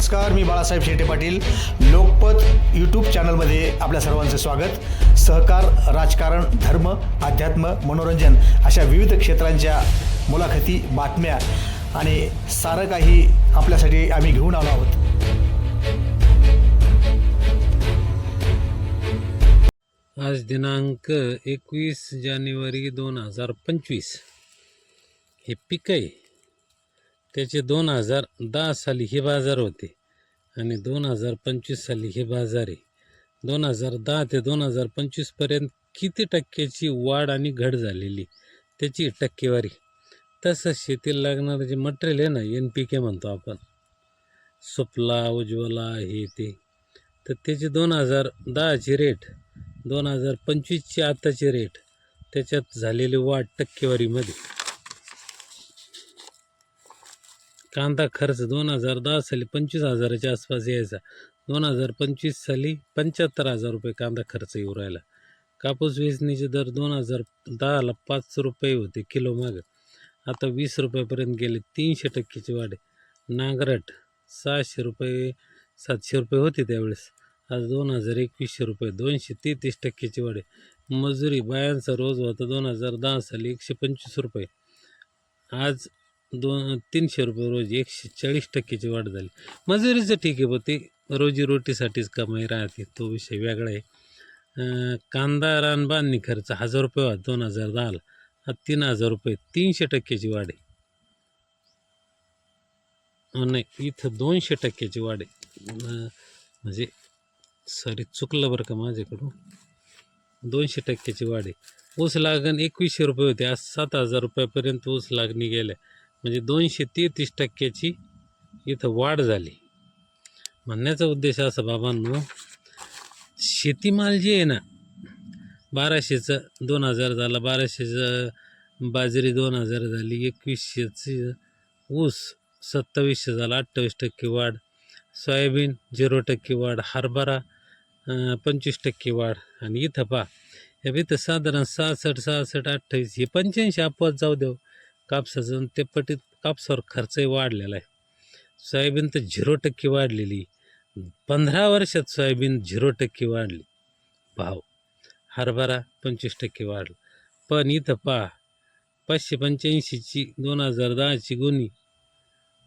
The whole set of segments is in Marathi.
नमस्कार मी बाळासाहेब शेटे पाटील. लोकपत यूट्यूब चॅनलमध्ये आपल्या सर्वांचं स्वागत. सहकार राजकारण धर्म अध्यात्म मनोरंजन अशा विविध क्षेत्रांच्या मुलाखती बातम्या आणि सारं काही आपल्यासाठी आम्ही घेऊन आलो आहोत. आज दिनांक एकवीस जानेवारी दोन हजार पंचवीस. हे पिक आहे. त्याचे दोन हजार दहा साली हे बाजार होते आणि दोन हजार पंचवीस साली हे बाजार आहे. दोन हजार दहा ते दोन हजार पंचवीसपर्यंत किती टक्क्याची वाढ आणि घट झालेली त्याची टक्केवारी. तसंच शेतीला लागणारं जे मटेरियल आहे ना एन पी के म्हणतो आपण सुपला उज्ज्वला हे ते तर त्याचे दोन हजार दहाची रेट दोन हजार पंचवीसची आत्ताची रेट त्याच्यात झालेली वाढ टक्केवारीमध्ये. कांदा खर्च दोन हजार दहा साली पंचवीस हजाराच्या आसपास यायचा. दोन हजार पंचवीस साली पंच्याहत्तर हजार रुपये कांदा खर्च येऊ राहिला. कापूस वेचणीचे दर दोन हजार दहाला पाच रुपये होते किलो मागं. आता वीस रुपयापर्यंत गेले तीनशे टक्क्याची वाढ. नांगरट सहाशे रुपये सातशे रुपये होते त्यावेळेस. आज दोन हजार एकवीसशे रुपये दोनशे तेहतीस टक्क्याची वाढ. मजुरी बायांचा रोज होता दोन हजार दहा साली एकशे पंचवीस रुपये. आज दोन तीनशे रुपये रोज एकशे चाळीस टक्क्याची वाढ झाली. मजुरीचं ठीक आहे पण ते रोजीरोटीसाठीच कमाई राहते तो विषय वेगळा आहे. कांदा रान बांधणी खर्च हजार रुपये होता दोन हजार दहाला हा तीन हजार रुपये तीनशे टक्क्याची वाढ आहे. नाही इथं दोनशे टक्क्याची वाढ आहे. म्हणजे सॉरी चुकलं बरं का माझ्याकडून. दोनशे टक्क्याची वाढ आहे. ऊस लागण एकवीसशे रुपये होते आज सात हजार रुपयापर्यंत ऊस लागणी गेल्या. म्हणजे दोनशे तेहतीस टक्क्याची इथं वाढ झाली. म्हणण्याचा उद्देश असा बाबांनो शेतीमाल जे आहे ना बाराशेचं दोन हजार झाला बाराशेचं बाजरी दोन हजार झाली एकवीसशेचं ऊस सत्तावीसशे झाला अठ्ठावीस टक्के वाढ सोयाबीन झिरो टक्के वाढ हरभरा पंचवीस टक्के वाढ. आणि इथं पहा या इथं साधारण सहासष्ट सहासष्ट अठ्ठावीस हे पंच्याऐंशी अपवाद जाऊ देऊ कापसाचं ते पटीत कापसावर खर्चही वाढलेला आहे. सोयाबीन तर झिरो टक्के वाढलेली. पंधरा वर्षात सोयाबीन झिरो टक्के वाढली. भाव हरभरा पंचवीस टक्के वाढला. पण इथं पहा पाचशे पंच्याऐंशीची दोन हजार दहाची गुन्ही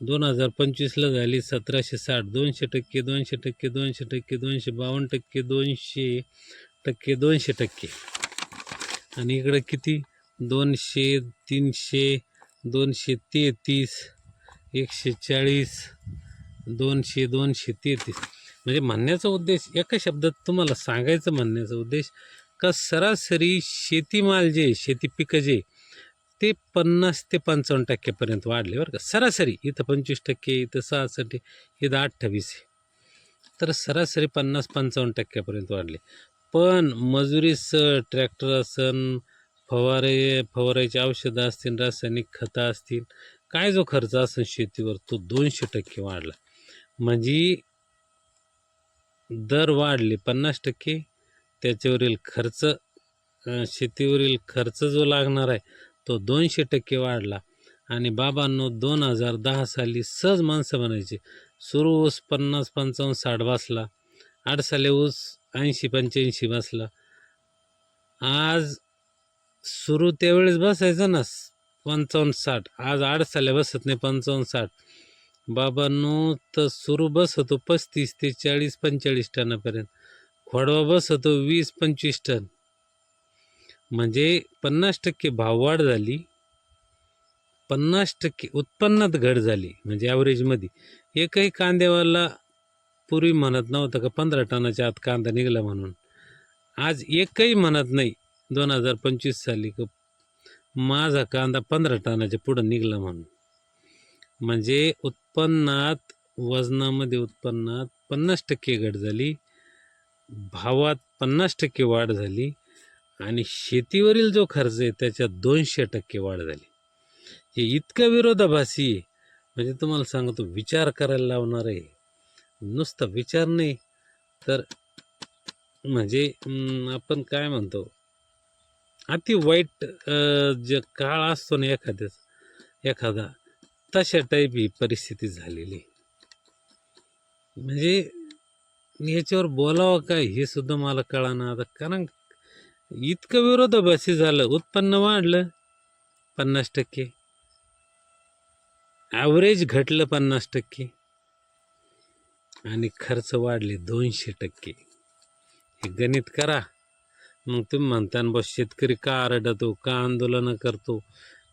दोन हजार पंचवीसला झाली सतराशे साठ दोनशे टक्के दोनशे टक्के दोनशे टक्के दोनशे बावन्न टक्के दोनशे टक्के दोनशे टक्के. आणि इकडं किती? दोनशे तीनशे दोनशे तेहतीस एकशे चाळीस दोनशे दोनशे तेहतीस. म्हणजे म्हणण्याचा उद्देश एका शब्दात तुम्हाला सांगायचं म्हणण्याचा उद्देश का सरासरी शेतीमाल जे शेती पिकं जे ते पन्नास ते पंचावन्न टक्क्यापर्यंत वाढले बरं का? सरासरी इथं पंचवीस टक्के इथं सहासष्ट इथं अठ्ठावीस. आहे तर सरासरी पन्नास पंचावन्न टक्क्यापर्यंत वाढले. पण मजुरीसह ट्रॅक्टर असन फवारे फवारायची औषधं असतील रासायनिक खतं असतील काय जो खर्च असेल शेतीवर तो दोनशे टक्के वाढला. म्हणजे दर वाढले पन्नास टक्के त्याच्यावरील खर्च शेतीवरील खर्च जो लागणार आहे तो दोनशे टक्के वाढला. आणि बाबांनो दोन हजार दहा साली सहज माणसं म्हणायची सुरू ऊस पन्नास पंचावन्न साठ बसला आठ साली ऊस ऐंशी पंच्याऐंशी बसला. आज सुरू त्यावेळेस बसायचं ना पंचावन्न साठ. आज आठ साल्या बसत नाही पंचावन्न साठ. बाबांनो तर सुरू बसतो पस्तीस ते चाळीस पंचेचाळीस टनापर्यंत. खोडवा बसतो वीस पंचवीस टन. म्हणजे पन्नास टक्के भाववाढ झाली. पन्नास टक्के उत्पन्नात घट झाली म्हणजे ॲव्हरेजमध्ये एकही कांद्यावाला पूर्वी म्हणत नव्हतं का पंधरा टनाच्या आत कांदा निघाला म्हणून. आज एकही म्हणत नाही. दोन हजार पंचवीस साली माझा कांदा पंधरा टनाच्या पुढं निघाला म्हणून. म्हणजे उत्पन्नात वजनामध्ये उत्पन्नात पन्नास टक्के घट झाली भावात पन्नास टक्के वाढ झाली आणि शेतीवरील जो खर्च आहे त्याच्यात दोनशे टक्के वाढ झाली. हे इतकं विरोधाभासी आहे. म्हणजे तुम्हाला सांगतो विचार करायला लावणार आहे. नुसता विचार नाही. तर म्हणजे आपण काय म्हणतो? अति वाईट जे काळ असतो ना एखाद्याचा एखादा तशा टाईप ही परिस्थिती झालेली. म्हणजे याच्यावर बोलावं काय हे सुद्धा मला कळाना आता. कारण इतकं विरोधाभासी झालं उत्पन्न वाढलं पन्नास टक्के. ॲव्हरेज घटलं पन्नास टक्के. आणि खर्च वाढले दोनशे टक्के. हे गणित करा. मग तुम्ही म्हणता ना बस शेतकरी का आरडतो का आंदोलनं करतो?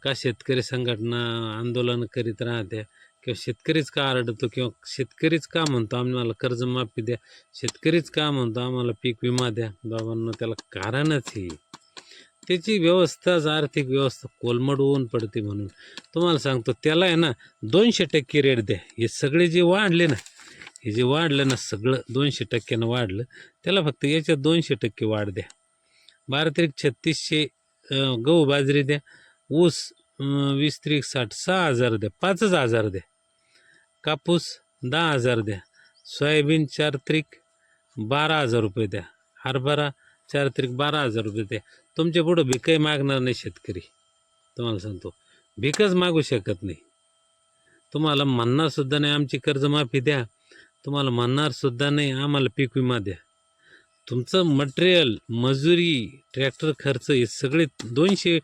का शेतकरी संघटना आंदोलन करीत राहत्या? किंवा शेतकरीच का आरडतो? किंवा शेतकरीच का म्हणतो आम्हाला कर्जमाफी द्या. शेतकरीच का म्हणतो आम्हाला पीक विमा द्या? बाबांना त्याला कारणच हे. त्याची व्यवस्थाच आर्थिक व्यवस्था कोलमडवून पडते म्हणून. तुम्हाला सांगतो त्याला आहे ना दोनशे टक्के रेट द्या. हे सगळे जे वाढले ना हे जे वाढलं ना सगळं दोनशे टक्क्यानं वाढलं त्याला फक्त याच्यात दोनशे टक्के वाढ द्या. बारा त्रिक छत्तीसशे गहू बाजरी द्या. ऊस वीस त्रिक साठ सहा हजार द्या. पाचच हजार द्या. कापूस दहा हजार द्या. सोयाबीन चार त्रिक बारा हजार रुपये द्या. हरभरा चार त्रिक बारा हजार रुपये द्या. तुमच्या पुढं भिकही मागणार नाही शेतकरी. तुम्हाला सांगतो. भिकच मागू शकत नाही. तुम्हाला म्हणणारसुद्धा नाही आमची कर्जमाफी द्या. तुम्हाला म्हणणारसुद्धा नाही आम्हाला पीक विमा द्या. तुमचं मटेरियल मजुरी ट्रॅक्टर खर्च हे सगळे दोनशे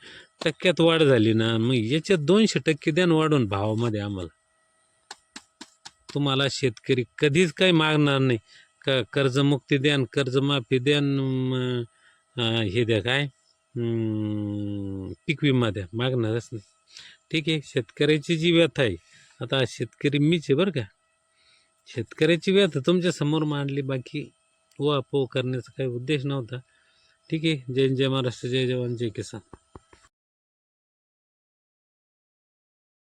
टक्क्यात वाढ झाली ना मग याच्यात दोनशे टक्के द्यान वाढून भावामध्ये आम्हाला. तुम्हाला शेतकरी कधीच काही मागणार नाही. का कर्जमुक्ती द्यान कर्जमाफी द्यान हे द्या काय? पीक विमा द्या मागणारच नाही. ठीक आहे शेतकऱ्याची जी व्यथा आहे आता शेतकरी मीच आहे बरं का. शेतकऱ्याची व्यथा तुमच्यासमोर मांडली बाकी वा पो करण्याचा काही उद्देश नव्हता ठीक आहे. जय जय महाराष्ट्र जय जवान जय किसान.